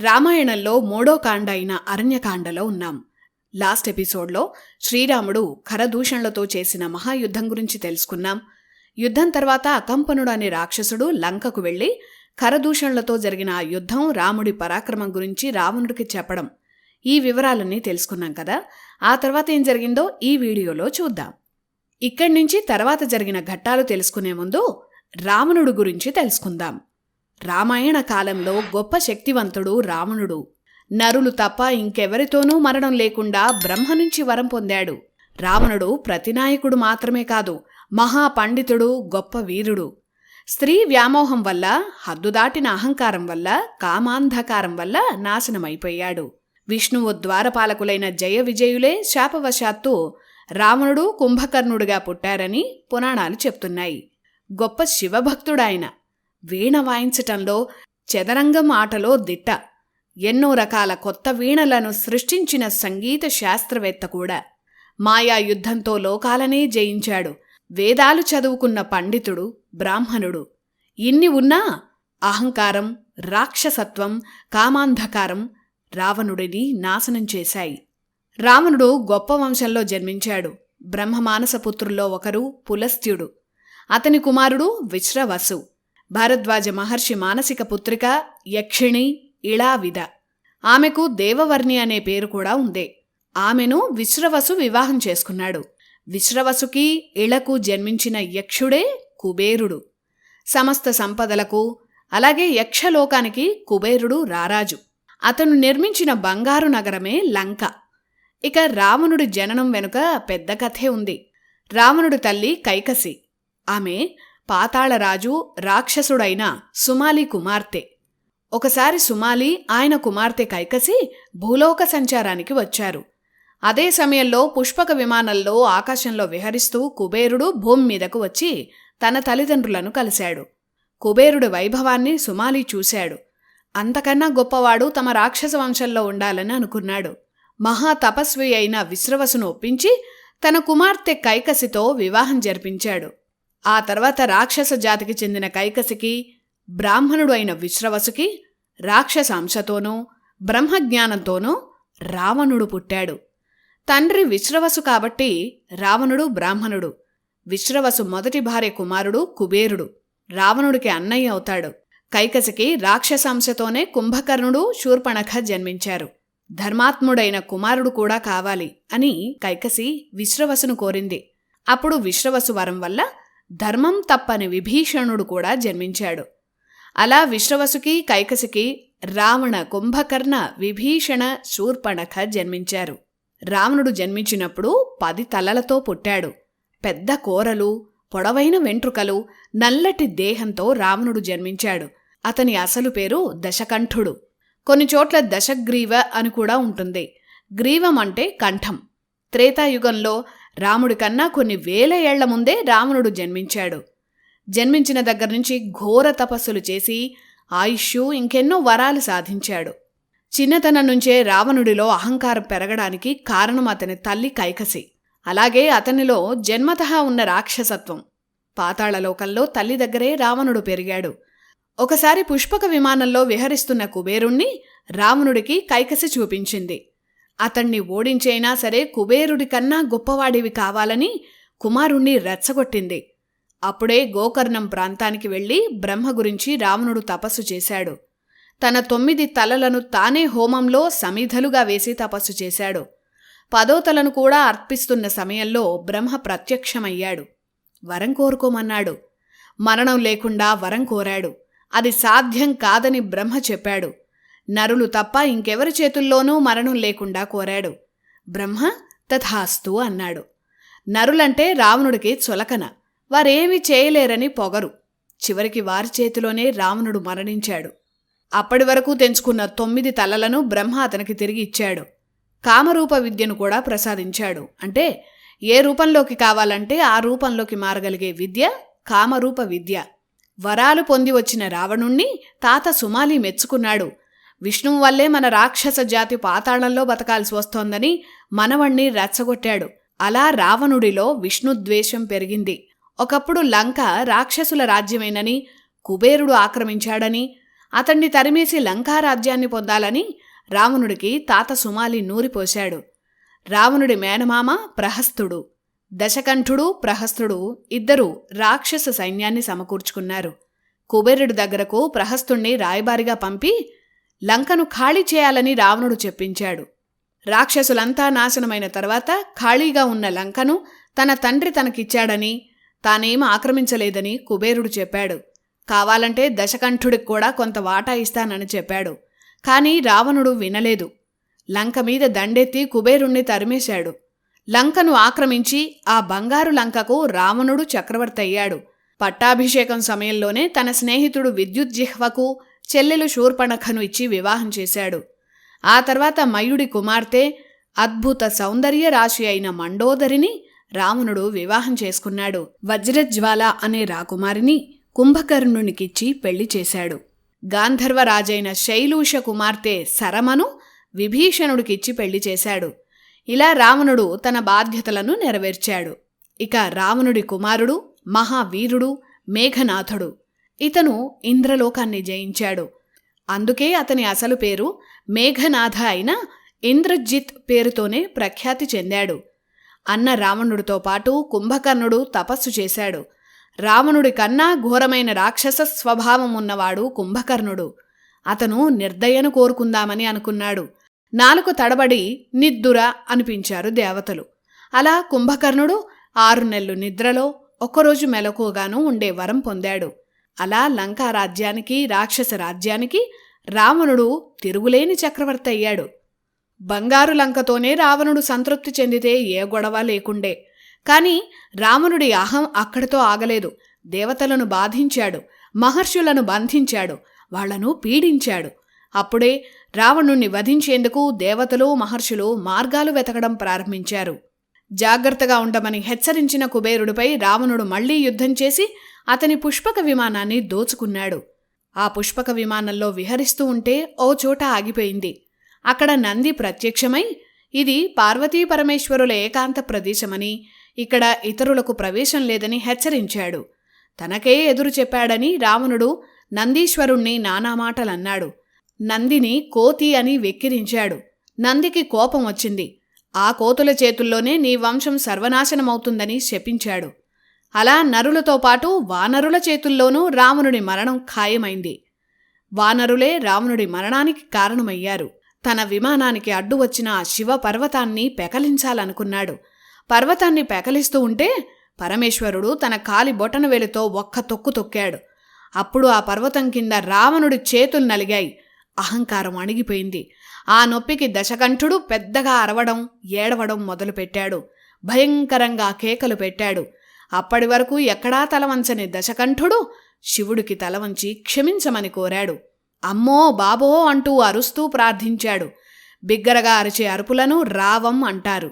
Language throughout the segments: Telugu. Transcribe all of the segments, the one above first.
రామాయణంలో మూడో కాండ అయిన అరణ్యకాండలో ఉన్నాం. లాస్ట్ ఎపిసోడ్లో శ్రీరాముడు ఖరదూషణలతో చేసిన మహాయుద్ధం గురించి తెలుసుకున్నాం. యుద్ధం తర్వాత అకంపనుడు అనే రాక్షసుడు లంకకు వెళ్ళి ఖరదూషణలతో జరిగిన ఆ యుద్ధం రాముడి పరాక్రమం గురించి రావణుడికి చెప్పడం. ఈ వివరాలన్నీ తెలుసుకున్నాం కదా? ఆ తర్వాత ఏం జరిగిందో ఈ వీడియోలో చూద్దాం. ఇక్కడి నుంచి తర్వాత జరిగిన ఘట్టాలు తెలుసుకునే ముందు రావణుడు గురించి తెలుసుకుందాం. రామాయణ కాలంలో గొప్ప శక్తివంతుడు రావణుడు. నరులు తప్ప ఇంకెవరితోనూ మరణం లేకుండా బ్రహ్మ నుంచి వరం పొందాడు. రావణుడు ప్రతినాయకుడు మాత్రమే కాదు మహాపండితుడు గొప్ప వీరుడు. స్త్రీ వ్యామోహం వల్ల హద్దుదాటిన అహంకారం వల్ల కామాంధకారం వల్ల నాశనమైపోయాడు. విష్ణువు ద్వారపాలకులైన జయ విజయులే శాపవశాత్తు రావణుడు కుంభకర్ణుడిగా పుట్టారని పురాణాలు చెప్తున్నాయి. గొప్ప శివభక్తుడాయన వీణ వాయించటంలో చదరంగం ఆటలో దిట్ట. ఎన్నో రకాల కొత్త వీణలను సృష్టించిన సంగీత శాస్త్రవేత్త కూడా. మాయా యుద్ధంతో లోకాలనే జయించాడు. వేదాలు చదువుకున్న పండితుడు బ్రాహ్మణుడు. ఇన్ని ఉన్నా అహంకారం రాక్షసత్వం కామాంధకారం రావణుడిని నాశనం చేశాయి. రావణుడు గొప్ప వంశంలో జన్మించాడు. బ్రహ్మమానసపుత్రుల్లో ఒకరు పులస్త్యుడు. అతని కుమారుడు విశ్రవసు. భారద్వాజ మహర్షి మానసిక పుత్రిక యక్షిణి ఇళావిద. ఆమెకు దేవవర్ణి అనే పేరు కూడా ఉంది. ఆమెను విశ్రవసు వివాహం చేసుకున్నాడు. విశ్రవసుకి ఇళకు జన్మించిన యక్షుడే కుబేరుడు. సమస్త సంపదలకు అలాగే యక్షలోకానికి కుబేరుడు రారాజు. అతను నిర్మించిన బంగారు నగరమే లంక. ఇక రావణుడి జననం వెనుక పెద్ద కథే ఉంది. రావణుడి తల్లి కైకసి. ఆమె పాతాళరాజు రాక్షసుడైన సుమాలి కుమార్తె. ఒకసారి సుమాలి ఆయన కుమార్తె కైకసి భూలోక సంచారానికి వచ్చారు. అదే సమయంలో పుష్పక విమానంలో ఆకాశంలో విహరిస్తూ కుబేరుడు భూమి మీదకు వచ్చి తన తల్లిదండ్రులను కలిశాడు. కుబేరుడి వైభవాన్ని సుమాలి చూశాడు. అంతకన్నా గొప్పవాడు తమ రాక్షస వంశంలో ఉండాలని అనుకున్నాడు. మహా తపస్వి అయిన విశ్రవసును ఒప్పించి తన కుమార్తె కైకసితో వివాహం జరిపించాడు. ఆ తర్వాత రాక్షస జాతికి చెందిన కైకసికి బ్రాహ్మణుడు అయిన విశ్రవసుకి రాక్షసాంశతోనూ బ్రహ్మజ్ఞానంతోనూ రావణుడు పుట్టాడు. తండ్రి విశ్రవసు కాబట్టి రావణుడు బ్రాహ్మణుడు. విశ్రవసు మొదటి భార్య కుమారుడు కుబేరుడు. రావణుడికి అన్నయ్య అవుతాడు. కైకసికి రాక్షసాంశతోనే కుంభకర్ణుడు శూర్పణఖ జన్మించారు. ధర్మాత్ముడైన కుమారుడు కూడా కావాలి అని కైకసి విశ్రవసును కోరింది. అప్పుడు విశ్రవసు వరం వల్ల ధర్మం తప్పని విభీషణుడు కూడా జన్మించాడు. అలా విశ్రవసుకి కైకసికి రావణ కుంభకర్ణ విభీషణ శూర్పణఖ జన్మించారు. రావణుడు జన్మించినప్పుడు పది తలలతో పుట్టాడు. పెద్ద కోరలు పొడవైన వెంట్రుకలు నల్లటి దేహంతో రావణుడు జన్మించాడు. అతని అసలు పేరు దశకంఠుడు. కొన్ని చోట్ల దశగ్రీవ అని కూడా ఉంటుంది. గ్రీవం అంటే కంఠం. త్రేతాయుగంలో రాముడి కన్నా కొన్ని వేల ఏళ్ళ ముందే రావణుడు జన్మించాడు. జన్మించిన దగ్గర నుంచి ఘోర తపస్సులు చేసి ఆయుష్ ఇంకెన్నో వరాలు సాధించాడు. చిన్నతనం నుంచే రావణుడిలో అహంకారం పెరగడానికి కారణం అతని తల్లి కైకసి. అలాగే అతనిలో జన్మతః ఉన్న రాక్షసత్వం. పాతాళలోకంలో తల్లి దగ్గరే రావణుడు పెరిగాడు. ఒకసారి పుష్పక విమానంలో విహరిస్తున్న కుబేరుణ్ణి రావణుడికి కైకసి చూపించింది. అతణ్ణి ఓడించైనా సరే కుబేరుడి కన్నా గొప్పవాడివి కావాలని కుమారుణ్ణి రెచ్చగొట్టింది. అప్పుడే గోకర్ణం ప్రాంతానికి వెళ్ళి బ్రహ్మ గురించి రావణుడు తపస్సు చేశాడు. తన తొమ్మిది తలలను తానే హోమంలో సమిధలుగా వేసి తపస్సు చేశాడు. పదో తలను కూడా అర్పిస్తున్న సమయంలో బ్రహ్మ ప్రత్యక్షమయ్యాడు. వరం కోరుకోమన్నాడు. మరణం లేకుండా వరం కోరాడు. అది సాధ్యం కాదని బ్రహ్మ చెప్పాడు. నరులు తప్ప ఇంకెవరి చేతుల్లోనూ మరణం లేకుండా కోరాడు. బ్రహ్మ తథాస్తు అన్నాడు. నరులంటే రావణుడికి చులకన. వారేమీ చేయలేరని పొగరు. చివరికి వారి చేతిలోనే రావణుడు మరణించాడు. అప్పటి వరకు తెంచుకున్న తొమ్మిది తలలను బ్రహ్మ అతనికి తిరిగి ఇచ్చాడు. కామరూప విద్యను కూడా ప్రసాదించాడు. అంటే ఏ రూపంలోకి కావాలంటే ఆ రూపంలోకి మారగలిగే విద్య కామరూప విద్య. వరాలు పొంది వచ్చిన రావణుణ్ణి తాత సుమాలి మెచ్చుకున్నాడు. విష్ణువు వల్లే మన రాక్షస జాతి పాతాళంలో బతకాల్సి వస్తోందని మనవణ్ణి రెచ్చగొట్టాడు. అలా రావణుడిలో విష్ణుద్వేషం పెరిగింది. ఒకప్పుడు లంక రాక్షసుల రాజ్యమేనని కుబేరుడు ఆక్రమించాడని అతన్ని తరిమేసి లంకారాజ్యాన్ని పొందాలని రావణుడికి తాత సుమాలి నూరిపోశాడు. రావణుడి మేనమామ ప్రహస్తుడు దశకంఠుడు ప్రహస్తుడు ఇద్దరూ రాక్షస సైన్యాన్ని సమకూర్చుకున్నారు. కుబేరుడి దగ్గరకు ప్రహస్తుణ్ణి రాయబారిగా పంపి లంకను ఖాళీ చేయాలని రావణుడు చెప్పించాడు. రాక్షసులంతా నాశనమైన తర్వాత ఖాళీగా ఉన్న లంకను తన తండ్రి తనకిచ్చాడని తానేం ఆక్రమించలేదని కుబేరుడు చెప్పాడు. కావాలంటే దశకంఠుడికి కూడా కొంత వాటా ఇస్తానని చెప్పాడు. కాని రావణుడు వినలేదు. లంక మీద దండెత్తి కుబేరుణ్ణి తరిమేశాడు. లంకను ఆక్రమించి ఆ బంగారు లంకకు రావణుడు చక్రవర్తి అయ్యాడు పట్టాభిషేకం సమయంలోనే తన స్నేహితుడు విద్యుత్ జిహ్వకు చెల్లెలు శూర్పణఖను ఇచ్చి వివాహం చేశాడు. ఆ తర్వాత మయుడి కుమార్తె అద్భుత సౌందర్య రాశి అయిన మండోదరిని రావణుడు వివాహం చేసుకున్నాడు. వజ్రజ్వాల అనే రాకుమారిని కుంభకర్ణునికిచ్చి పెళ్ళి చేశాడు. గాంధర్వరాజైన శైలూష కుమార్తె సరమను విభీషణుడికిచ్చి పెళ్ళి చేశాడు. ఇలా రావణుడు తన బాధ్యతలను నెరవేర్చాడు. ఇక రావణుడి కుమారుడు మహావీరుడు మేఘనాథుడు. ఇతను ఇంద్రలోకాన్ని జయించాడు. అందుకే అతని అసలు పేరు మేఘనాథ అయిన ఇంద్రజిత్ పేరుతోనే ప్రఖ్యాతి చెందాడు. అన్న రావణుడితో పాటు కుంభకర్ణుడు తపస్సు చేశాడు. రావణుడి కన్నా ఘోరమైన రాక్షస స్వభావం ఉన్నవాడు కుంభకర్ణుడు. అతను నిర్దయను కోరుకుందామని అనుకున్నాడు. నాలుగు తడబడి నిద్దుర అనిపించారు దేవతలు. అలా కుంభకర్ణుడు ఆరు నెలలు నిద్రలో ఒక్కరోజు మెలకుగాను ఉండే వరం పొందాడు. అలా లంకా రాజ్యానికి రాక్షస రాజ్యానికి రావణుడు తిరుగులేని చక్రవర్తి అయ్యాడు. బంగారు లంకతోనే రావణుడు సంతృప్తి చెందితే ఏ గొడవ లేకుండే. కాని రావణుడి అహం అక్కడితో ఆగలేదు. దేవతలను బాధించాడు మహర్షులను బంధించాడు వాళ్ళను పీడించాడు. అప్పుడే రావణుణ్ణి వధించేందుకు దేవతలు మహర్షులు మార్గాలు వెతకడం ప్రారంభించారు. జాగ్రత్తగా ఉండమని హెచ్చరించిన కుబేరుడిపై రావణుడు మళ్ళీ యుద్ధం చేసి అతని పుష్పక విమానాన్ని దోచుకున్నాడు. ఆ పుష్పక విమానంలో విహరిస్తూ ఉంటే ఓ చోట ఆగిపోయింది. అక్కడ నంది ప్రత్యక్షమై ఇది పార్వతీ పరమేశ్వరుల ఏకాంత ప్రదేశమని ఇక్కడ ఇతరులకు ప్రవేశం లేదని హెచ్చరించాడు. తనకే ఎదురు చెప్పాడని రావణుడు నందీశ్వరుణ్ణి నానామాటలన్నాడు నందిని కోతి అని వెక్కిరించాడు. నందికి కోపం వచ్చింది. ఆ కోతుల చేతుల్లోనే నీ వంశం సర్వనాశనమవుతుందని శపించాడు. అలా నరులతో పాటు వానరుల చేతుల్లోనూ రావణుడి మరణం ఖాయమైంది. వానరులే రావణుడి మరణానికి కారణమయ్యారు. తన విమానానికి అడ్డు వచ్చిన ఆ శివ పర్వతాన్ని పెకలించాలనుకున్నాడు. పర్వతాన్ని పెకలిస్తూ ఉంటే పరమేశ్వరుడు తన కాలి బొటనవేలుతో ఒక్క తొక్కు తొక్కాడు. అప్పుడు ఆ పర్వతం కింద రావణుడి చేతులు నలిగాయి. అహంకారం అణిగిపోయింది. ఆ నొప్పికి దశకంఠుడు పెద్దగా అరవడం ఏడవడం మొదలుపెట్టాడు. భయంకరంగా కేకలు పెట్టాడు. అప్పటి వరకు ఎక్కడా తలవంచని దశకంఠుడు శివుడికి తలవంచి క్షమించమని కోరాడు. అమ్మో బాబో అంటూ అరుస్తూ ప్రార్థించాడు. బిగ్గరగా అరిచే అరుపులను రావం అంటారు.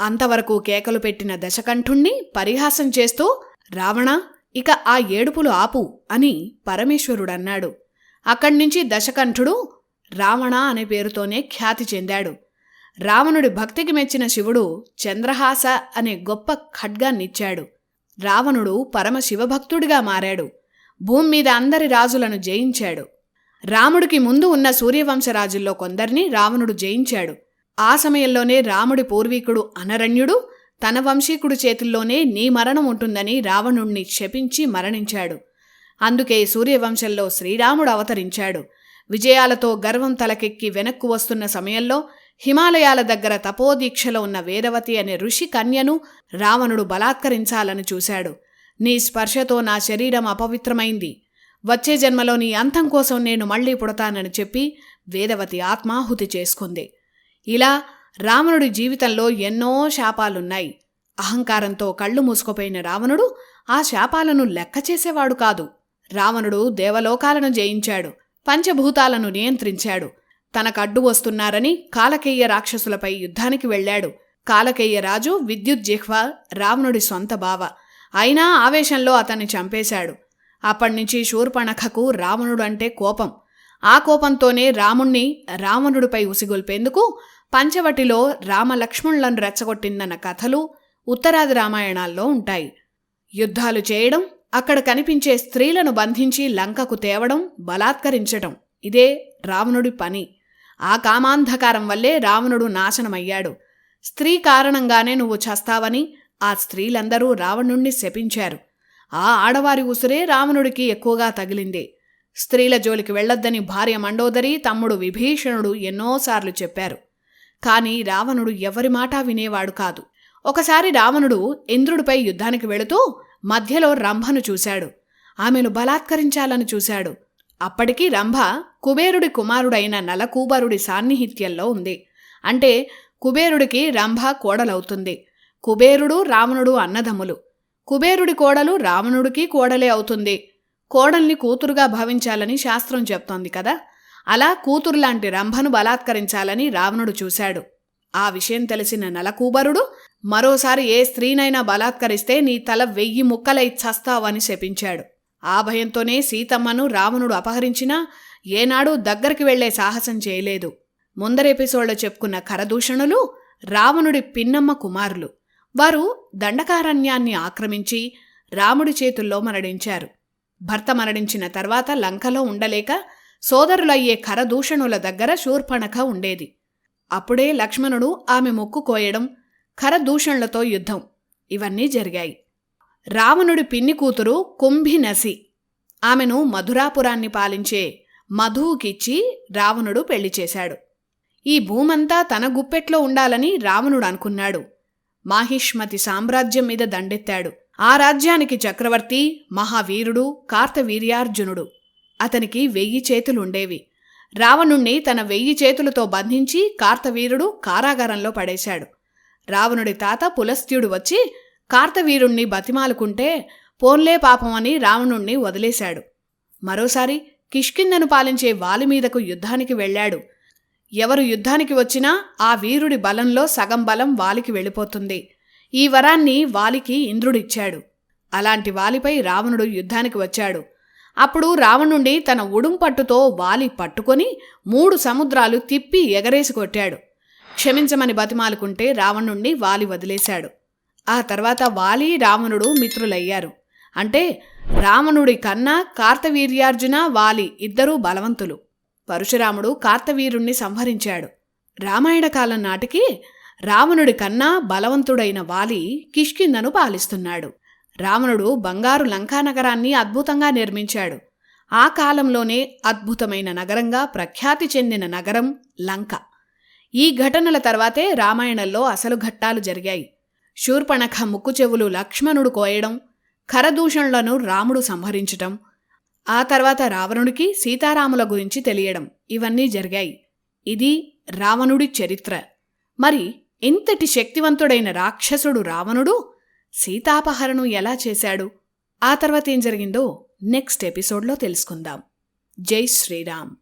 అంతవరకు కేకలు పెట్టిన దశకంఠుణ్ణి పరిహాసం చేస్తూ రావణ ఇక ఆ ఏడుపులు ఆపు అని పరమేశ్వరుడన్నాడు. అక్కడ్నుంచి దశకంఠుడు రావణ అనే పేరుతోనే ఖ్యాతి చెందాడు. రావణుడి భక్తికి మెచ్చిన శివుడు చంద్రహాస అనే గొప్ప ఖడ్గాన్నిచ్చాడు. రావణుడు పరమ శివభక్తుడిగా మారాడు. భూమి మీద అందరి రాజులను జయించాడు. రాముడికి ముందు ఉన్న సూర్యవంశరాజుల్లో కొందరిని రావణుడు జయించాడు. ఆ సమయంలోనే రాముడి పూర్వీకుడు అనరణ్యుడు తన వంశీకుడి చేతుల్లోనే నీ మరణం ఉంటుందని రావణుణ్ణి శపించి మరణించాడు. అందుకే సూర్యవంశంలో శ్రీరాముడు అవతరించాడు. విజయాలతో గర్వం తలకెక్కి వెనక్కు వస్తున్న సమయంలో హిమాలయాల దగ్గర తపోదీక్షలో ఉన్న వేదవతి అనే ఋషి కన్యను రావణుడు బలాత్కరించాలని చూశాడు. నీ స్పర్శతో నా శరీరం అపవిత్రమైంది. వచ్చే జన్మలో నీ అంతం కోసం నేను మళ్ళీ పుడతానని చెప్పి వేదవతి ఆత్మాహుతి చేసుకుంది. ఇలా రావణుడి జీవితంలో ఎన్నో శాపాలున్నాయి. అహంకారంతో కళ్ళు మూసుకుపోయిన రావణుడు ఆ శాపాలను లెక్క చేసేవాడు కాదు. రావణుడు దేవలోకాలను జయించాడు పంచభూతాలను నియంత్రించాడు. తనకడ్డు వస్తున్నారని కాలకేయ రాక్షసులపై యుద్ధానికి వెళ్ళాడు. కాలకేయ రాజు విద్యుత్ జిహ్వ రావణుడి సొంత బావ. అయినా ఆవేశంలో అతన్ని చంపేశాడు. అప్పటినుంచి శూర్పణఖకు రావణుడు అంటే కోపం. ఆ కోపంతోనే రాముణ్ణి రావణుడిపై ఉసిగొల్పేందుకు పంచవటిలో రామలక్ష్మణులను రెచ్చగొట్టిందన్న కథలు ఉత్తరాది రామాయణాల్లో ఉంటాయి. యుద్ధాలు చేయడం అక్కడ కనిపించే స్త్రీలను బంధించి లంకకు తేవడం బలాత్కరించటం. ఇదే రావణుడి పని. ఆ కామాంధకారం వల్లే రావణుడు నాశనమయ్యాడు. స్త్రీ కారణంగానే నువ్వు చస్తావని ఆ స్త్రీలందరూ రావణుణ్ణి శపించారు. ఆ ఆడవారి ఉసురే రావణుడికి ఎక్కువగా తగిలింది. స్త్రీల జోలికి వెళ్ళొద్దని భార్య మండోదరి తమ్ముడు విభీషణుడు ఎన్నోసార్లు చెప్పారు. కాని రావణుడు ఎవరి మాట వినేవాడు కాదు. ఒకసారి రావణుడు ఇంద్రుడిపై యుద్ధానికి వెళుతూ మధ్యలో రంభను చూశాడు. ఆమెను బలాత్కరించాలని చూశాడు. అప్పటికీ రంభ కుబేరుడి కుమారుడైన నలకూబరుడి సాన్నిహిత్యంలో ఉంది. అంటే కుబేరుడికి రంభ కోడలవుతుంది. కుబేరుడు రావణుడు అన్నదమ్ములు. కుబేరుడి కోడలు రావణుడికి కోడలే అవుతుంది. కోడల్ని కూతురుగా భావించాలని శాస్త్రం చెప్తోంది కదా. అలా కూతురులాంటి రంభను బలాత్కరించాలని రావణుడు చూశాడు. ఆ విషయం తెలిసిన నలకూబరుడు మరోసారి ఏ స్త్రీనైనా బలాత్కరిస్తే నీ తల వెయ్యి ముక్కలై చస్తావని శపించాడు. ఆ భయంతోనే సీతమ్మను రావణుడు అపహరించినా ఏనాడు దగ్గరికి వెళ్ళే సాహసం చేయలేదు. ముందర ఎపిసోడ్లో చెప్పుకున్న కరదూషణులు రావణుడి పిన్నమ్మ కుమారులు. వారు దండకారణ్యాన్ని ఆక్రమించి రాముడి చేతుల్లో మరణించారు. భర్త మరణించిన తర్వాత లంకలో ఉండలేక సోదరులయ్యే కరదూషణుల దగ్గర శూర్పణఖ ఉండేది. అప్పుడే లక్ష్మణుడు ఆమె మొక్కు కోయడం ఖరదూషణలతో యుద్ధం. ఇవన్నీ జరిగాయి. రావణుడి పిన్ని కూతురు కుంభినసి. ఆమెను మధురాపురాన్ని పాలించే మధువుకిచ్చి రావణుడు పెళ్ళి చేశాడు. ఈ భూమంతా తన గుప్పెట్లో ఉండాలని రావణుడు అనుకున్నాడు. మాహిష్మతి సామ్రాజ్యం మీద దండెత్తాడు. ఆ రాజ్యానికి చక్రవర్తి మహావీరుడు కార్తవీర్యార్జునుడు. అతనికి వెయ్యి చేతులుండేవి. రావణుణ్ణి తన వెయ్యి చేతులతో బంధించి కార్తవీరుడు కారాగారంలో పడేశాడు. రావణుడి తాత పులస్త్యుడు వచ్చి కార్తవీరుణ్ణి బతిమాలుకుంటే పోన్లే పాపం అని రావణుణ్ణి వదిలేశాడు. మరోసారి కిష్కిందను పాలించే వాలి మీదకు యుద్ధానికి వెళ్ళాడు. ఎవరు యుద్ధానికి వచ్చినా ఆ వీరుడి బలంలో సగం బలం వాలికి వెళ్ళిపోతుంది. ఈ వరాన్ని వాలికి ఇంద్రుడిచ్చాడు. అలాంటి వాలిపై రావణుడు యుద్ధానికి వచ్చాడు. అప్పుడు రావణుండి తన ఉడుంపట్టుతో వాలి పట్టుకొని మూడు సముద్రాలు తిప్పి ఎగరేసి కొట్టాడు. క్షమించమని బతిమాలుకుంటే రావణుణ్ణి వాలి వదిలేశాడు. ఆ తర్వాత వాలి రావణుడు మిత్రులయ్యారు. అంటే రావణుడి కన్నా కార్తవీర్యార్జున వాలి ఇద్దరూ బలవంతులు. పరశురాముడు కార్తవీరుణ్ణి సంహరించాడు. రామాయణ కాలం నాటికి రావణుడి కన్నా బలవంతుడైన వాలి కిష్కిందను పాలిస్తున్నాడు. రావణుడు బంగారు లంకానగరాన్ని అద్భుతంగా నిర్మించాడు. ఆ కాలంలోనే అద్భుతమైన నగరంగా ప్రఖ్యాతి చెందిన నగరం లంక. ఈ ఘటనల తర్వాతే రామాయణంలో అసలు ఘట్టాలు జరిగాయి. శూర్పణఖ ముక్కు చెవులు లక్ష్మణుడు కోయడం ఖరదూషణులను రాముడు సంహరించటం ఆ తర్వాత రావణుడికి సీతారాముల గురించి తెలియడం ఇవన్నీ జరిగాయి. ఇది రావణుడి చరిత్ర. మరి ఇంతటి శక్తివంతుడైన రాక్షసుడు రావణుడు సీతాపహరణం ఎలా చేశాడు? ఆ తర్వాత ఏం జరిగిందో నెక్స్ట్ ఎపిసోడ్లో తెలుసుకుందాం. జై శ్రీరామ్.